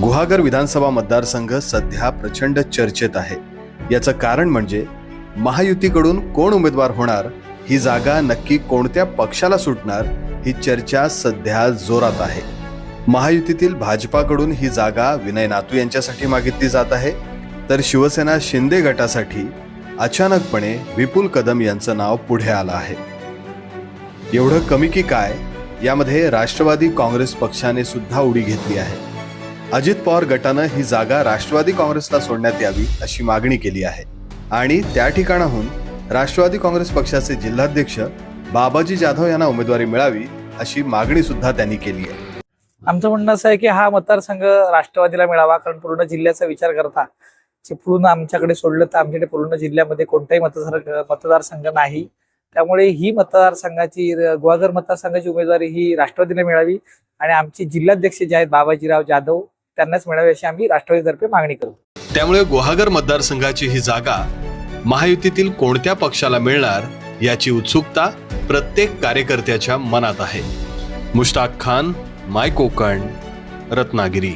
गुहागर विधानसभा मतदारसंघ सध्या प्रचंड चर्चेत आहे. याचं कारण म्हणजे महायुतीकडून कोण उमेदवार होणार ही जागा नक्की कोणत्या पक्षाला सुटणार ही चर्चा सध्या जोरात आहे. महायुतीतील भाजपाकडून ही जागा विनय नातू यांच्यासाठी मागितली जात आहे. तर शिवसेना शिंदे गटासाठी अचानकपणे विपुल कदम यांचं नाव पुढे आलं आहे. एवढं कमी की काय यामध्ये राष्ट्रवादी काँग्रेस पक्षाने सुद्धा उडी घेतली आहे. अजित पवार गटानं ही जागा राष्ट्रवादी काँग्रेसला सोडण्यात यावी अशी मागणी केली आहे. आणि त्या ठिकाणाहून राष्ट्रवादी काँग्रेस पक्षाचे जिल्हाध्यक्ष बाबाजी जाधव यांना उमेदवारी मिळावी अशी मागणी सुद्धा त्यांनी केली आहे. आमचं म्हणणं असं आहे की हा मतदारसंघ राष्ट्रवादीला मिळावा कारण पूर्ण जिल्ह्याचा विचार करता जे पूर्ण आमच्याकडे सोडलं तर आमच्याकडे पूर्ण जिल्ह्यामध्ये कोणताही मतदार मतदारसंघ नाही. त्यामुळे ही मतदारसंघाची गुहागर मतदारसंघाची उमेदवारी ही राष्ट्रवादीला मिळावी. आणि आमचे जिल्हाध्यक्ष जे आहेत बाबाजीराव जाधव त्यांनाच मिळावी अशी आम्ही राष्ट्रवादीतर्फे मागणी करतो. त्यामुळे गुहागर मतदारसंघाची ही जागा महायुतीतील कोणत्या पक्षाला मिळणार याची उत्सुकता प्रत्येक कार्यकर्त्याच्या मनात आहे. मुश्ताक खान माय कोकण रत्नागिरी.